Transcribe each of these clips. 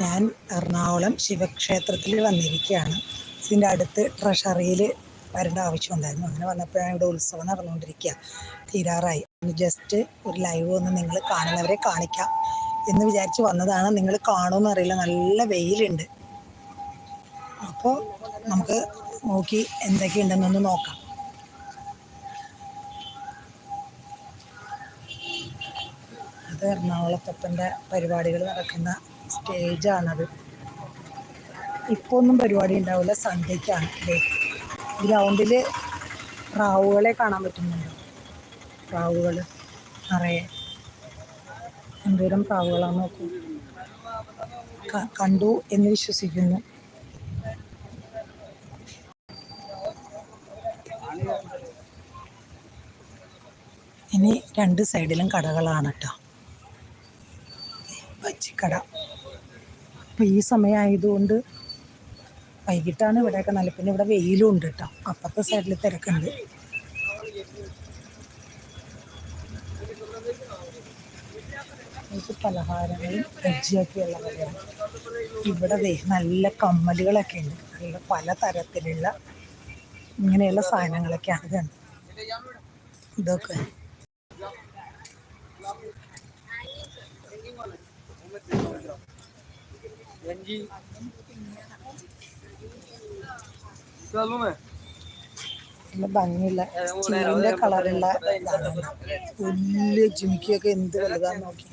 ഞാൻ എറണാകുളം ശിവക്ഷേത്രത്തിൽ വന്നിരിക്കുകയാണ്. ഇതിന്റെ അടുത്ത് ട്രഷറിയിൽ വരേണ്ട ആവശ്യം ഉണ്ടായിരുന്നു. അങ്ങനെ വന്നപ്പോഴാണ് ഇവിടെ ഉത്സവം നടന്നുകൊണ്ടിരിക്കുക. തീരാറായി. ജസ്റ്റ് ഒരു ലൈവ് ഒന്ന് നിങ്ങൾ കാണുന്നവരെ കാണിക്കാം എന്ന് വിചാരിച്ച് വന്നതാണ്. നിങ്ങൾ കാണുമെന്ന് അറിയില്ല. നല്ല വെയിലുണ്ട്. അപ്പോൾ നമുക്ക് നോക്കി എന്തൊക്കെയുണ്ടെന്നൊന്ന് നോക്കാം. ഇത് എറണാകുളത്തപ്പന്റെ പരിപാടികൾ നടക്കുന്ന സ്റ്റേജാണത്. ഇപ്പോൾ ഒന്നും പരിപാടി ഉണ്ടാവില്ല സന്ധ്യയ്ക്കാണ്. ഗ്രൗണ്ടിൽ പ്രാവുകളെ കാണാൻ പറ്റുന്നുണ്ട്. പ്രാവുകൾ നിറയെ. എന്തോരം പ്രാവുകളാന്ന് നോക്കൂ. കണ്ടു എന്ന് വിശ്വസിക്കുന്നു. ഇനി രണ്ട് സൈഡിലും കടകളാണ് കേട്ടോ പച്ചിക്കട. അപ്പോൾ ഈ സമയമായതുകൊണ്ട് വൈകിട്ടാണ് ഇവിടെയൊക്കെ നല്ല പിന്നെ ഇവിടെ വെയിലും ഉണ്ട് കേട്ടോ. അപ്പുറത്തെ സൈഡിൽ തിരക്കുണ്ട്. പലഹാരങ്ങളും ബജ്ജിയൊക്കെയുള്ള കടയാണ് ഇവിടെ നല്ല കമ്മലുകളൊക്കെ ഉണ്ട്. നല്ല പല തരത്തിലുള്ള ഇങ്ങനെയുള്ള സാധനങ്ങളൊക്കെയാണ് നല്ല ഭംഗിയുള്ള സ്റ്റീലിന്റെ കളറുള്ള വലിയ ജിമിക്കിയൊക്കെ എന്ത് നോക്കി.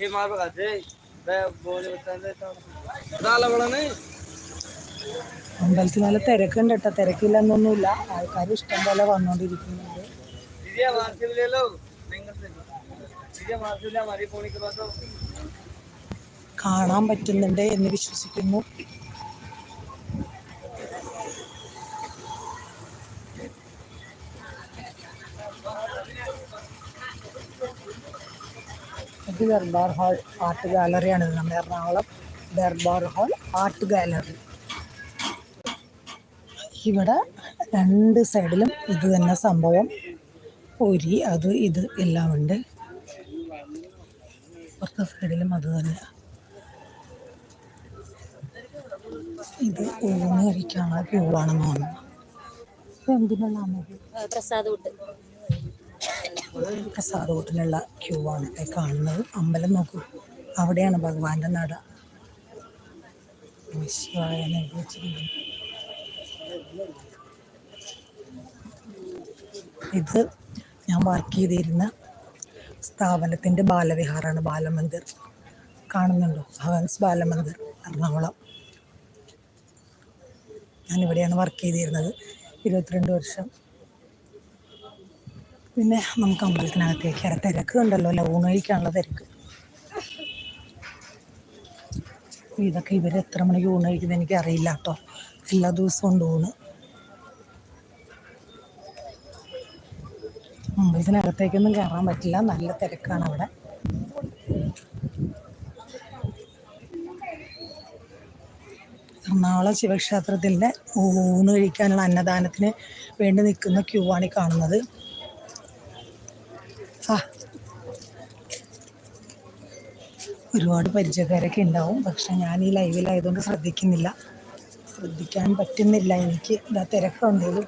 അമ്പലത്തിൽ നല്ല തിരക്കുണ്ട് കേട്ടോ. തിരക്കില്ലെന്നൊന്നുമില്ല. ആൾക്കാർ ഇഷ്ടം പോലെ വന്നുകൊണ്ടിരിക്കുന്നുണ്ട് കാണാൻ പറ്റുന്നുണ്ട് എന്ന് വിശ്വസിക്കുന്നു. ഇത് ദർബാർ ഹാൾ ആർട്ട് ഗാലറിയാണ് നമ്മുടെ Ernakulam Durbar hall art gallery. ഇവിടെ രണ്ട് സൈഡിലും ഇത് തന്നെ സംഭവം. പൊരി അത് ഇത് എല്ലാം ഉണ്ട്. പുറത്തെ സൈഡിലും അത് തന്നെ. ഇത് ഊണ് കഴിക്കാനുള്ള ക്യൂ ആണെന്ന് തോന്നുന്നു എന്തിനുള്ള പ്രസാദ് വിട്ട് പ്രസാദ ക്യൂ ആണ് കാണുന്നത്. അമ്പലം നോക്കൂ. അവിടെയാണ് ഭഗവാന്റെ നട. ശിവായ ഇത് ഞാൻ വർക്ക് ചെയ്തിരുന്ന സ്ഥാപനത്തിന്റെ ബാലവിഹാറാണ് ബാലമന്ദിർ. കാണുന്നുണ്ടോ? ഭവൻസ് ബാലമന്ദിർ എറണാകുളം. ഞാനിവിടെയാണ് വർക്ക് ചെയ്തിരുന്നത്. ഇരുപത്തിരണ്ട് വർഷം. പിന്നെ നമുക്ക് അമ്പലത്തിനകത്തേക്ക് ഇറ തിരക്ക് ഉണ്ടല്ലോ അല്ല ഊണഴിക്കാനുള്ള തിരക്ക്. ഇതൊക്കെ ഇവർ എത്ര മണിക്ക് ഊണഴിക്കുന്നത് എനിക്ക് അറിയില്ല കേട്ടോ. എല്ലാ ദിവസവും ഉണ്ട് ഊണ്. അമ്പലത്തിനകത്തേക്കൊന്നും കയറാൻ പറ്റില്ല. നല്ല തിരക്കാണ് അവിടെ. എറണാകുളം ശിവക്ഷേത്രത്തിന്റെ ഊണ് കഴിക്കാനുള്ള അന്നദാനത്തിന് വേണ്ടി നിൽക്കുന്ന ക്യൂ ആണ് കാണുന്നത്. ആ. ഒരുപാട് പരിചയക്കാരൊക്കെ ഉണ്ടാവും. പക്ഷെ ഞാൻ ഈ ലൈവിലായതുകൊണ്ട് ശ്രദ്ധിക്കുന്നില്ല. ശ്രദ്ധിക്കാൻ പറ്റുന്നില്ല. എനിക്ക് ഇതാ തിരക്കുണ്ടെങ്കിലും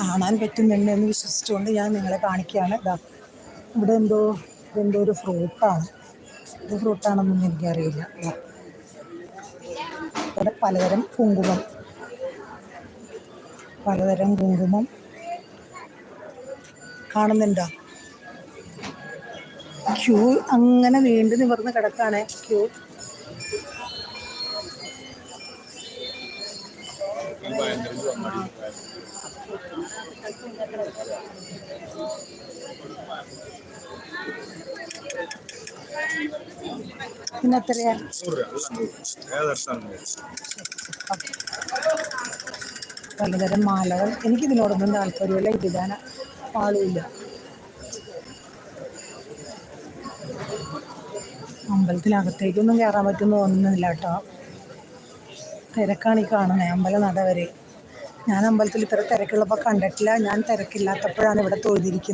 കാണാൻ പറ്റുന്നുണ്ട് എന്ന് വിശ്വസിച്ചുകൊണ്ട് ഞാൻ നിങ്ങളെ കാണിക്കുകയാണ്. ഇതാ ഇവിടെ എന്തോ ഇതെന്തോ ഒരു ഫ്രൂട്ടാണ് ഇത് ഫ്രൂട്ടാണെന്നൊന്നും എനിക്കറിയില്ല. ഇവിടെ പലതരം കുങ്കുമം. പലതരം കുങ്കുമം. കാണുന്നുണ്ടോ? ക്യൂ അങ്ങനെ നീണ്ടു നിവർന്ന് കിടക്കാണ്. ക്യൂ. പലതരം മാലകൾ. എനിക്കിതിനോടൊന്നും താല്പര്യമില്ല. ഇതിടാൻ ആളുമില്ല അമ്പലത്തിനകത്തേക്കൊന്നും കയറാൻ പറ്റുമെന്ന് തോന്നുന്നില്ല കേട്ടോ. തിരക്കാണ് ഈ കാണുന്നത് അമ്പല നട വരെ. ഞാൻ അമ്പലത്തിൽ ഇത്ര തിരക്കുള്ളപ്പോൾ കണ്ടിട്ടില്ല. ഞാൻ തിരക്കില്ലാത്തപ്പോഴാണ് ഇവിടെ തൊഴുതിരിക്കുന്നത്.